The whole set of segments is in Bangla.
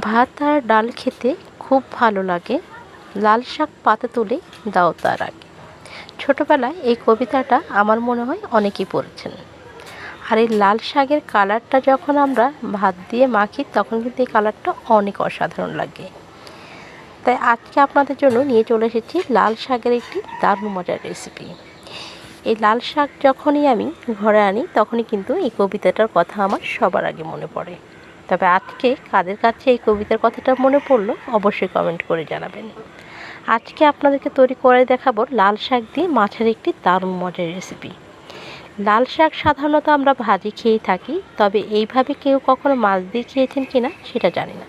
ভাত আর ডাল খেতে খুব ভালো লাগে। লাল শাক পাতা তুলে দাও তার আগে। ছোটোবেলায় এই কবিতাটা আমার মনে হয় অনেকেই পড়েছেন। আর এই লাল শাকের কালারটা যখন আমরা ভাত দিয়ে মাখি, তখন কিন্তু এই কালারটা অনেক অসাধারণ লাগে। তাই আজকে আপনাদের জন্য নিয়ে চলে এসেছি লাল শাকের একটি দারুণ মজার রেসিপি এই লাল শাক যখনই আমি ঘরে আনি, তখনই কিন্তু এই কবিতাটার কথা আমার সবার আগে মনে পড়ে। তবে আজকে কাদের কাছে এই কবিতার কথাটা মনে পড়ল অবশ্যই কমেন্ট করে জানাবেন। আজকে আপনাদেরকে তৈরি করে দেখাবো লাল শাক দিয়ে মাছের একটি দারুণ মজার রেসিপি লাল শাক সাধারণত আমরা ভাজি খেয়েই থাকি, তবে এইভাবে কেউ কখনো মাছ দিয়ে খেয়েছেন কিনা সেটা জানি না।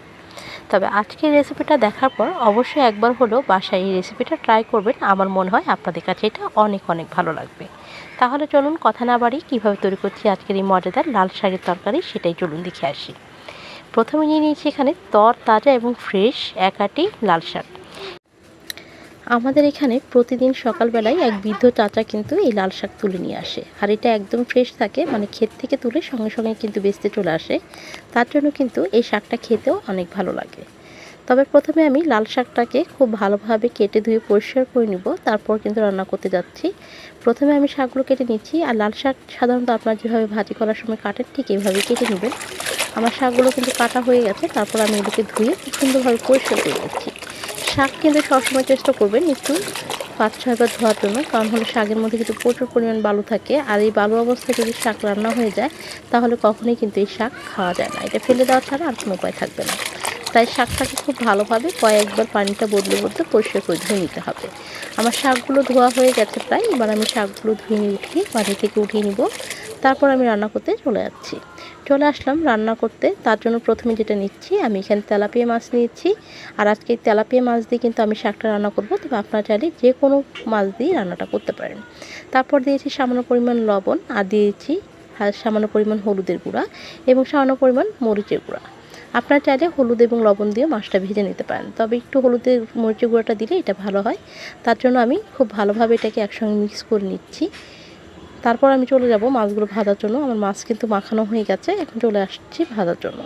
তবে আজকের রেসিপিটা দেখার পর অবশ্যই একবার হলেও বাসায় এই রেসিপিটা ট্রাই করবেন, আমার মনে হয় আপনাদের কাছে এটা অনেক অনেক ভালো লাগবে। তাহলে চলুন কথা না বাড়ি কীভাবে তৈরি করছি আজকের এই মজাদার লাল শাকের তরকারি সেটাই চলুন দেখে আসি। প্রথমে নিয়ে নিয়েছি এখানে তর, তাজা এবং ফ্রেশ এক আটি লাল শাক। আমাদের এখানে প্রতিদিন সকালবেলায় এক বৃদ্ধ চাচা কিন্তু এই লাল শাক তুলে নিয়ে আসে। আর এটা একদম ফ্রেশ থাকে মানে ক্ষেত থেকে তুলে সঙ্গে সঙ্গে কিন্তু বেচতে চলে আসে। তার জন্য কিন্তু এই শাকটা খেতেও অনেক ভালো লাগে। তবে প্রথমে আমি লাল শাকটাকে খুব ভালোভাবে কেটে ধুয়ে পরিষ্কার করে নিব, তারপর কিন্তু রান্না করতে যাচ্ছি। প্রথমে আমি শাকগুলো কেটে নিচ্ছি, আর লাল শাক সাধারণত আপনার যেভাবে ভাজি করার সময় কাটেন, ঠিক এইভাবে কেটে নেবেন। আমার শাকগুলো কিন্তু কাটা হয়ে গেছে, তারপর আমি এগুলোকে ধুয়ে খুব সুন্দরভাবে পরিষ্কার করে নিচ্ছি। শাক কিন্তু সবসময় চেষ্টা করবেন একটু পাঁচ ছয়বার ধোয়ার জন্য, কারণ হলো শাকের মধ্যে কিন্তু প্রচুর পরিমাণ বালু থাকে, আর এই বালু অবস্থায় যদি শাক রান্না হয়ে যায়, তাহলে কখনোই কিন্তু এই শাক খাওয়া যায় না। এটা ফেলে দেওয়া ছাড়া আর কোনো উপায় থাকবে না। তাই শাকটাকে খুব ভালোভাবে কয়েকবার পানিটা বদলে বদলে পরিষ্কার করে ধুয়ে নিতে হবে। আমার শাকগুলো ধোয়া হয়ে গেছে প্রায়, এবার আমি শাকগুলো ধুয়ে উঠিয়ে মাটি থেকে উঠিয়ে নিব। তারপর আমি রান্না করতে চলে যাচ্ছি। চলে আসলাম রান্না করতে। তার জন্য প্রথমে যেটা নিচ্ছি, আমি এখানে তেলাপিয়া মাছ নিয়েছি। আর আজকে তেলাপিয়া মাছ দিয়ে কিন্তু আমি শাকটা রান্না করব। তবে আপনারা চাইলে যে কোনো মাছ দিয়ে রান্নাটা করতে পারেন। তারপর দিয়েছি সামান্য পরিমাণ লবণ আর দিয়েছি সামান্য পরিমাণ হলুদের গুঁড়া এবং সামান্য পরিমাণ মরিচের গুঁড়া। আপনারা চাইলে হলুদ এবং লবণ দিয়ে মাছটা ভেজে নিতে পারেন। তবে একটু হলুদের মরিচের গুঁড়াটা দিলে এটা ভালো হয়। তার জন্য আমি খুব ভালোভাবে এটাকে একসঙ্গে মিক্স করে নিচ্ছি। তারপর আমি চলে যাব মাছগুলো ভাজার জন্য। আমার মাছ কিন্তু মাখানো হয়ে গেছে, এখন চলে আসছি ভাজার জন্য।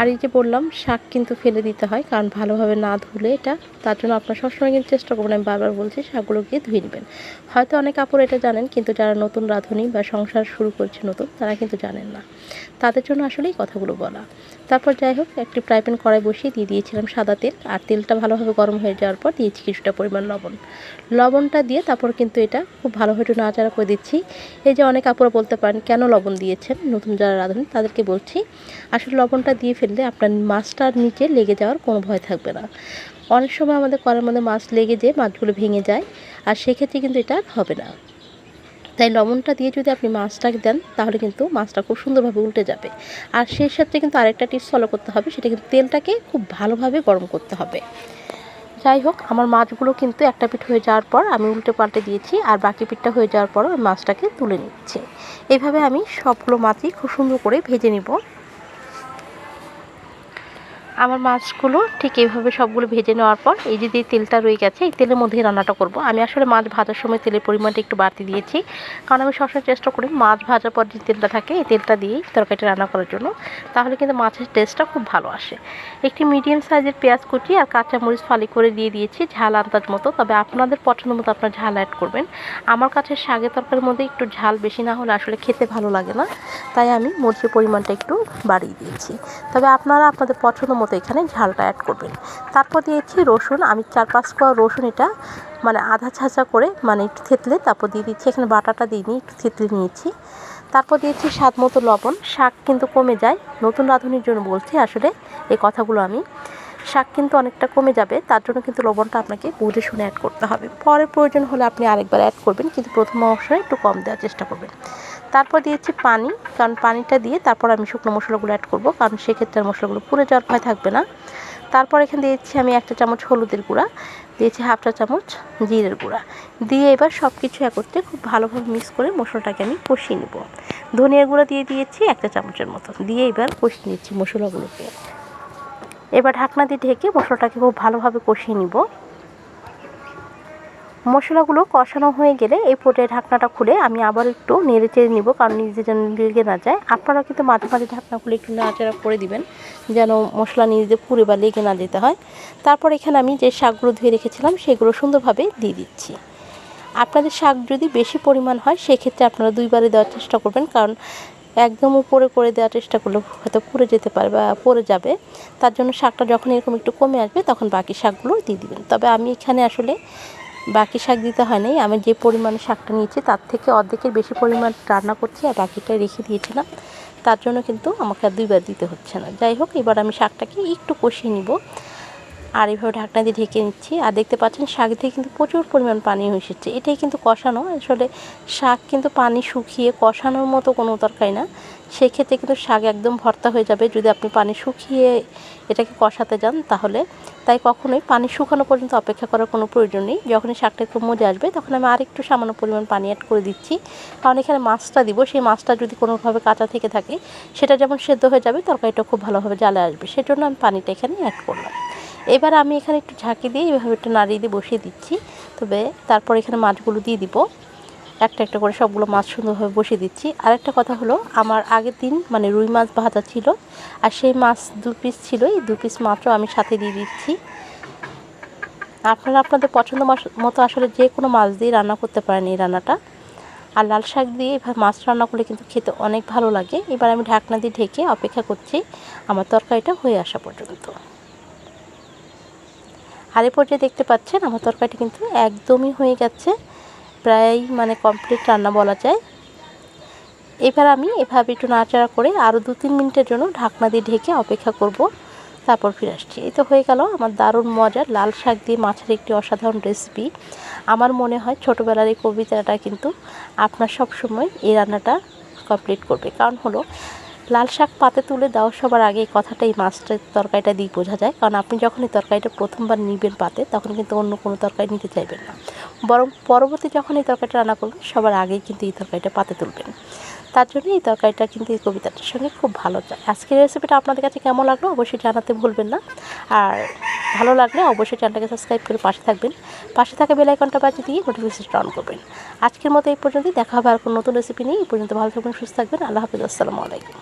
আর এই যে বললাম, শাক কিন্তু ফেলে দিতে হয়, কারণ ভালোভাবে না ধুলে এটা, তার জন্য আপনার সবসময় কিন্তু চেষ্টা করবেন, আমি বারবার বলছি, শাকগুলো গিয়ে ধুয়ে নেবেন। হয়তো অনেক কাপড় এটা জানেন, কিন্তু যারা নতুন রাঁধুনি বা সংসার শুরু করছে নতুন, তারা কিন্তু জানেন না। তাদের জন্য আসলে এই কথাগুলো বলা। তারপর যাই হোক, একটি ফ্রাই প্যান কড়াই বসিয়ে দিয়ে দিয়েছিলাম সাদা তেল। আর তেলটা ভালোভাবে গরম হয়ে যাওয়ার পর দিয়েছি কিছুটা পরিমাণ লবণ। লবণটা দিয়ে তারপর কিন্তু এটা খুব ভালোভাবে একটু নাড়াচাড়া করে দিচ্ছি। এই যে অনেক আপুরা বলতে পারেন, কেন লবণ দিয়েছেন? নতুন যারা রাঁধুনি তাদেরকে বলছি, আসলে লবণটা দিয়ে ফেললে আপনার মাছটার নিচে লেগে যাওয়ার কোনো ভয় থাকবে না। অনেক সময় আমাদের কড়ার মধ্যে মাছ লেগে যেয়ে মাছগুলো ভেঙে যায়, আর সেক্ষেত্রে কিন্তু এটা হবে না। তাই লবণটা দিয়ে যদি আপনি মাছটাকে দেন, তাহলে কিন্তু মাছটা খুব সুন্দরভাবে উল্টে যাবে। আর সেই সাথে কিন্তু আরেকটা টিপস ফলো করতে হবে, সেটা কিন্তু তেলটাকে খুব ভালোভাবে গরম করতে হবে। যাই হোক, আমার মাছগুলো কিন্তু একটা পিঠ হয়ে যাওয়ার পর আমি উল্টে পাল্টে দিয়েছি, আর বাকি পিঠটা হয়ে যাওয়ার পর মাছটাকে তুলে নিচ্ছি। এভাবে আমি সবগুলো মাছই খুব সুন্দর করে ভেজে নিব। আমার মাছগুলো ঠিক এইভাবে সবগুলো ভেজে নেওয়ার পর এই যে তেলটা রয়ে গেছে, এই তেলের মধ্যেই রান্নাটা করব। আমি আসলে মাছ ভাজার সময় তেলের পরিমাণটা একটু বাড়তি দিয়েছি। কারণ আমি সবসময় চেষ্টা করি মাছ ভাজার পর যে তেলটা থাকে, এই তেলটা দিয়েই তরকারিটা রান্না করার জন্য। তাহলে কিন্তু মাছের টেস্টটা খুব ভালো আসে। একটি মিডিয়াম সাইজের পেঁয়াজ কুচি আর কাঁচামরিচ ফালি করে দিয়ে দিয়েছি, ঝাল আন্দাজ মতো। তবে আপনাদের পছন্দ মতো আপনার ঝাল অ্যাড করবেন। আমার কাছে শাকের তরকারির মধ্যে একটু ঝাল বেশি না হলে আসলে খেতে ভালো লাগে না। তাই আমি মরিচের পরিমাণটা একটু বাড়িয়ে দিয়েছি। তবে আপনারা আপনাদের পছন্দ মতো এখানে ঝালটা অ্যাড করবেন। তারপর দিয়েছি রসুন, আমি চার পাঁচ কোয়া রসুন এটা মানে আধা ছাঁচা করে মানে একটু থেতলে, তারপর দিয়ে দিচ্ছি, এখানে বাটাটা দিইনি একটু থেতলে নিয়েছি। তারপর দিয়েছি স্বাদ মতো লবণ, শাক কিন্তু কমে যায়, নতুন রাঁধুনির জন্য বলছি আসলে এই কথাগুলো আমি। শাক কিন্তু অনেকটা কমে যাবে, তার জন্য কিন্তু লবণটা আপনাকে বুঝে শুনে অ্যাড করতে হবে। পরে প্রয়োজন হলে আপনি আরেকবার অ্যাড করবেন, কিন্তু প্রথম অবসরে একটু কম দেওয়ার চেষ্টা করবেন। তারপর দিয়েছি পানি, কারণ পানিটা দিয়ে তারপর আমি শুকনো মশলাগুলো অ্যাড করব, কারণ সেক্ষেত্রে মশলাগুলো পুড়ে যাওয়ার ভয় থাকবে না। তারপর এখানে দিয়েছি আমি একটা চামচ হলুদের গুঁড়া, দিয়েছি হাফ চা চামচ জিরের গুঁড়া। দিয়ে এবার সব কিছু একত্রে খুব ভালোভাবে মিক্স করে মশলাটাকে আমি কষিয়ে নেব। ধনিয়ার গুঁড়া দিয়ে দিয়েছি একটা চামচের মতো। দিয়ে এবার কষিয়ে নিচ্ছি মশলাগুলোকে। এবার ঢাকনা দিয়ে ঢেকে মশলাটাকে খুব ভালোভাবে কষিয়ে নিব। মশলাগুলো কষানো হয়ে গেলে এই পর্যায়ে ঢাকনাটা খুলে আমি আবার একটু নেড়ে চেড়ে নিব, কারণ নিজে যেন লেগে না যায়। আপনারা কিন্তু মাঝে মাঝে ঢাকনা খুলে একটু নাড়াচাড়া করে দিবেন, যেন মশলা নিজে পুড়ে বা লেগে না যেতে হয়। তারপর এখানে আমি যে শাকগুলো ধুয়ে রেখেছিলাম, সেগুলো সুন্দরভাবে দিয়ে দিচ্ছি। আপনাদের শাক যদি বেশি পরিমাণ হয়, সেক্ষেত্রে আপনারা দুইবারে দেওয়ার চেষ্টা করবেন, কারণ একদম উপরে করে দেওয়ার চেষ্টা করলে হয়তো পুড়ে যেতে পারে বা পড়ে যাবে। তার জন্য শাকটা যখন এরকম একটু কমে আসবে, তখন বাকি শাকগুলো দিয়ে দিবেন। তবে আমি এখানে আসলে বাকি শাক দিতে হয় নাই। আমি যে পরিমাণে শাকটা নিয়েছি, তার থেকে অর্ধেকের বেশি পরিমাণ রান্না করছি আর বাকিটা রেখে দিয়েছিলাম। তার জন্য কিন্তু আমাকে আর দুইবার দিতে হচ্ছে না। যাই হোক, এবার আমি শাকটাকে একটু কষিয়ে নিব। আর এইভাবে ঢাকনা দিয়ে ঢেকে নিচ্ছি। আর দেখতে পাচ্ছেন, শাক দিয়ে কিন্তু প্রচুর পরিমাণ পানি এসেছে। এটাই কিন্তু কষানো। আসলে শাক কিন্তু পানি শুকিয়ে কষানোর মতো কোনো তরকারি না। সেক্ষেত্রে কিন্তু শাক একদম ভর্তা হয়ে যাবে। যদি আপনি পানি শুকিয়ে এটাকে কষাতে যান তাহলে। তাই কখনোই পানি শুকানো পর্যন্ত অপেক্ষা করার কোনো প্রয়োজন নেই। যখনই শাকটা একটু মজে আসবে তখন আমি আরেকটু সামান্য পরিমাণ পানি অ্যাড করে দিচ্ছি। কারণ এখানে মাছটা দিব, সেই মাছটা যদি কোনোভাবে কাঁচা থেকে থাকে, সেটা যেমন সেদ্ধ হয়ে যাবে তরকারিটা খুব ভালোভাবে জ্বালে আসবে। সেজন্য আমি পানিটা এখানে অ্যাড করলাম। এবার আমি এখানে একটু ঝাঁকি দিয়ে এভাবে একটু নাড়িয়ে দিয়ে বসিয়ে দিচ্ছি। তবে তারপর এখানে মাছগুলো দিয়ে দিব। একটা একটা করে সবগুলো মাছ সুন্দরভাবে বসিয়ে দিচ্ছি। আরেকটা কথা হলো, আমার আগের দিন মানে রুই মাছ ভাজা ছিল, আর সেই মাছ দু পিস ছিল এই দু পিস মাত্র আমি সাথে দিয়ে দিচ্ছি। আপনারা আপনাদের পছন্দ মতো আসলে যে কোনো মাছ দিয়ে রান্না করতে পারেন এই রান্নাটা। আর লাল শাক দিয়ে এবার মাছ রান্না করলে কিন্তু খেতে অনেক ভালো লাগে। এবার আমি ঢাকনা দিয়ে ঢেকে অপেক্ষা করছি, আমার তরকারিটা হয়ে আসা পর্যন্ত। আর এ পর্যায়ে দেখতে পাচ্ছেন, আমার তরকারিটা কিন্তু একদমই হয়ে গেছে। প্রায় মানে কমপ্লিট রান্না বলা যায়। এবার আমি এভাবে একটু নাড়াচাড়া করে আরও দু তিন মিনিটের জন্য ঢাকনা দিয়ে ঢেকে অপেক্ষা করব, তারপর ফিরে আসছি। এই তো হয়ে গেল আমার দারুণ মজার লাল শাক দিয়ে মাছের একটি অসাধারণ রেসিপি আমার মনে হয় ছোটোবেলার এই কবিতাটা কিন্তু আপনার সবসময় এই রান্নাটা কমপ্লিট করবে। কারণ হলো, লাল শাক পাতে তুলে দেওয়া সবার আগে এই কথাটা এই মাছটার তরকারিটা দিয়ে বোঝা যায়। কারণ আপনি যখন এই তরকারিটা প্রথমবার নিবেন পাতে, তখন কিন্তু অন্য কোনো তরকারি নিতে চাইবেন না। বরং পরবর্তী যখন এই তরকারিটা রান্না করবেন, সবার আগেই কিন্তু এই তরকারিটা পাতে তুলবেন। তার জন্য এই তরকারিটা কিন্তু এই কবিতাটার সঙ্গে খুব ভালো যায় আজকের রেসিপিটা আপনাদের কাছে কেমন লাগল অবশ্যই জানাতে ভুলবেন না। আর ভালো লাগলে অবশ্যই চ্যানেলটাকে সাবস্ক্রাইব করে পাশে থাকবেন। পাশে থাকা বেলাইকনটা বাজিয়ে দিয়ে নোটিফিকেশনটা অন করবেন। আজকের মতো এই পর্যন্ত দেখা হবে আর কোনো নতুন রেসিপি নিয়ে। এই পর্যন্ত ভালো থাকবেন, সুস্থ থাকবেন। আল্লাহ হাফিজ। আসসালামু আলাইকুম।